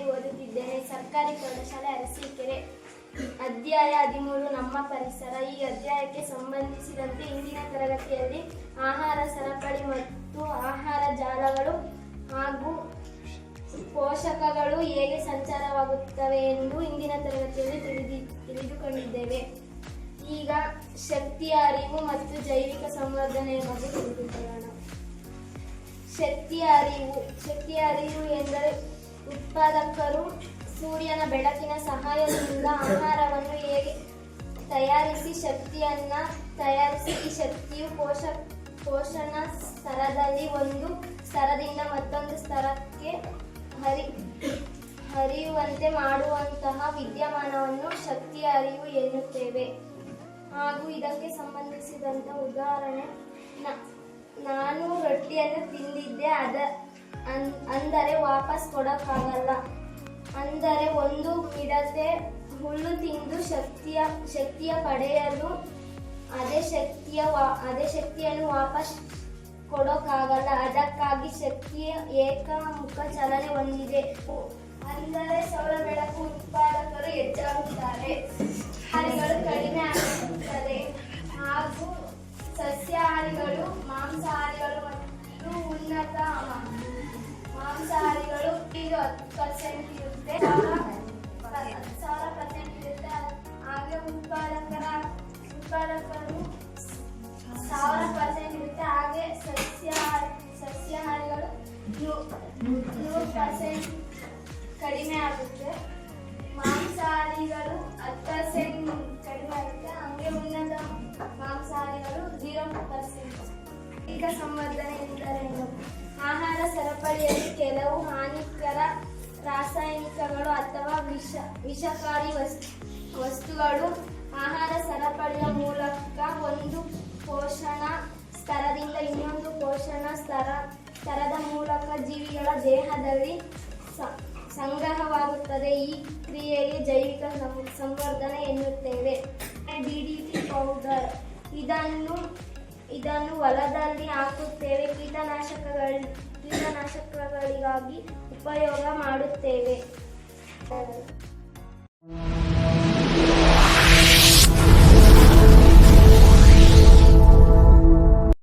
ಶಾಲೆಯಲ್ಲಿ ಓದುತ್ತಿದ್ದೇನೆ ಸರ್ಕಾರಿ ಪ್ರೌಢಶಾಲೆ ಅರಸೀಕೆರೆ. ಅಧ್ಯಾಯ ಹದಿಮೂರು, ನಮ್ಮ ಪರಿಸರ. ಈ ಅಧ್ಯಾಯಕ್ಕೆ ಸಂಬಂಧಿಸಿದಂತೆ ಇಂದಿನ ತರಗತಿಯಲ್ಲಿ ಆಹಾರ ಸರಪಳಿ ಮತ್ತು ಆಹಾರ ಜಾಲಗಳು ಹಾಗೂ ಪೋಷಕಗಳು ಹೇಗೆ ಸಂಚಾರವಾಗುತ್ತವೆ ಎಂದು ಇಂದಿನ ತರಗತಿಯಲ್ಲಿ ತಿಳಿದಿ, ತಿಳಿದುಕೊಂಡಿದ್ದೇವೆ. ಈಗ ಶಕ್ತಿಯ ಅರಿವು ಮತ್ತು ಜೈವಿಕ ಸಂವರ್ಧನೆಯ ಬಗ್ಗೆ ತಿಳಿದುಕೊಳ್ಳೋಣ. ಶಕ್ತಿಯ ಅರಿವು. ಶಕ್ತಿಯ ಅರಿವು ಎಂದರೆ ಉತ್ಪಾದಕರು ಸೂರ್ಯನ ಬೆಳಕಿನ ಸಹಾಯದಿಂದ ಆಹಾರವನ್ನು ಹೇಗೆ ತಯಾರಿಸಿ ಶಕ್ತಿಯನ್ನ ತಯಾರಿಸಿ, ಈ ಶಕ್ತಿಯು ಪೋಷ, ಪೋಷಣ ಸ್ತರದಲ್ಲಿ ಒಂದು ಸ್ತರದಿಂದ ಮತ್ತೊಂದು ಸ್ತರಕ್ಕೆ ಹರಿ, ಹರಿಯುವಂತೆ ಮಾಡುವಂತಹ ವಿದ್ಯಮಾನವನ್ನು ಶಕ್ತಿಯ ಅರಿವು ಎನ್ನುತ್ತೇವೆ. ಹಾಗೂ ಇದಕ್ಕೆ ಸಂಬಂಧಿಸಿದಂತ ಉದಾಹರಣೆ ನಾನು ರೊಟ್ಟಿಯನ್ನು ತಿಂದಿದ್ದೆ. ಅದ ಅನ್- ಅಂದರೆ ವಾಪಸ್ ಕೊಡೋಕ್ಕಾಗಲ್ಲ. ಅಂದರೆ ಒಂದು ಮಿಡತೆ ಹುಲ್ಲು ತಿಂದು ಶಕ್ತಿಯ ಶಕ್ತಿಯ ಪಡೆಯಲು ಅದೇ ಶಕ್ತಿಯ ಅದೇ ಶಕ್ತಿಯನ್ನು ವಾಪಸ್ ಕೊಡೋಕ್ಕಾಗಲ್ಲ. ಅದಕ್ಕಾಗಿ ಶಕ್ತಿಯ ಏಕಮುಖ ಚಲನೆ ಹೊಂದಿದೆ. ಅಂದರೆ ಸೌರ ಬೆಳಕು ಉತ್ಪಾದಕರು ಹೆಚ್ಚಾಗುತ್ತಾರೆ. ಪರ್ಸೆಂಟ್ ಇರುತ್ತೆ ಸಾವಿರ ಪರ್ಸೆಂಟ್ ಇರುತ್ತೆ ಹಾಗೆ ಉತ್ಪಾದಕರ ಉತ್ಪಾದಕರು ಸಾವಿರ ಪರ್ಸೆಂಟ್ ಇರುತ್ತೆ ಹಾಗೆ ಸಸ್ಯಾಹಾರಿ ಸಸ್ಯಾಹಾರಿಗಳು ನೂರು ಪರ್ಸೆಂಟ್ ಕಡಿಮೆ ಆಗುತ್ತೆ ಮಾಂಸಾಹಾರಿಗಳು ಹತ್ತು ಪರ್ಸೆಂಟ್ ಕಡಿಮೆ ಆಗುತ್ತೆ ಹಾಗೆ ಉನ್ನತ ಮಾಂಸಾಹಾರಿಗಳು ಜೀರೋ ಪರ್ಸೆಂಟ್ ಈಗ ಸಂವರ್ಧನೆ ಎಂದರೇನು? ಸರಪಳಿಯಲ್ಲಿ ಕೆಲವು ಹಾನಿಕರ ರಾಸಾಯನಿಕಗಳು ಅಥವಾ ವಿಷ, ವಿಷಕಾರಿ ವಸ್ತು, ವಸ್ತುಗಳು ಆಹಾರ ಸರಪಳಿಯ ಮೂಲಕ ಒಂದು ಪೋಷಣ ಸ್ತರದಿಂದ ಇನ್ನೊಂದು ಪೋಷಣ ಸ್ತರ, ಸ್ತರದ ಮೂಲಕ ಜೀವಿಗಳ ದೇಹದಲ್ಲಿ ಸಂಗ್ರಹವಾಗುತ್ತದೆ. ಈ ಕ್ರಿಯೆಗೆ ಜೈವಿಕ ಸಂವರ್ಧನೆ ಎನ್ನುತ್ತೇವೆ. ಡಿ ಡಿಡಿಟಿ ಪೌಡರ್ ಇದನ್ನು ಇದನ್ನು ಹೊಲದಲ್ಲಿ ಹಾಕುತ್ತೇವೆ. ಕೀಟನಾಶಕಗಳ ಕೀಟನಾಶಕಗಳಿಗಾಗಿ ಉಪಯೋಗ ಮಾಡುತ್ತೇವೆ.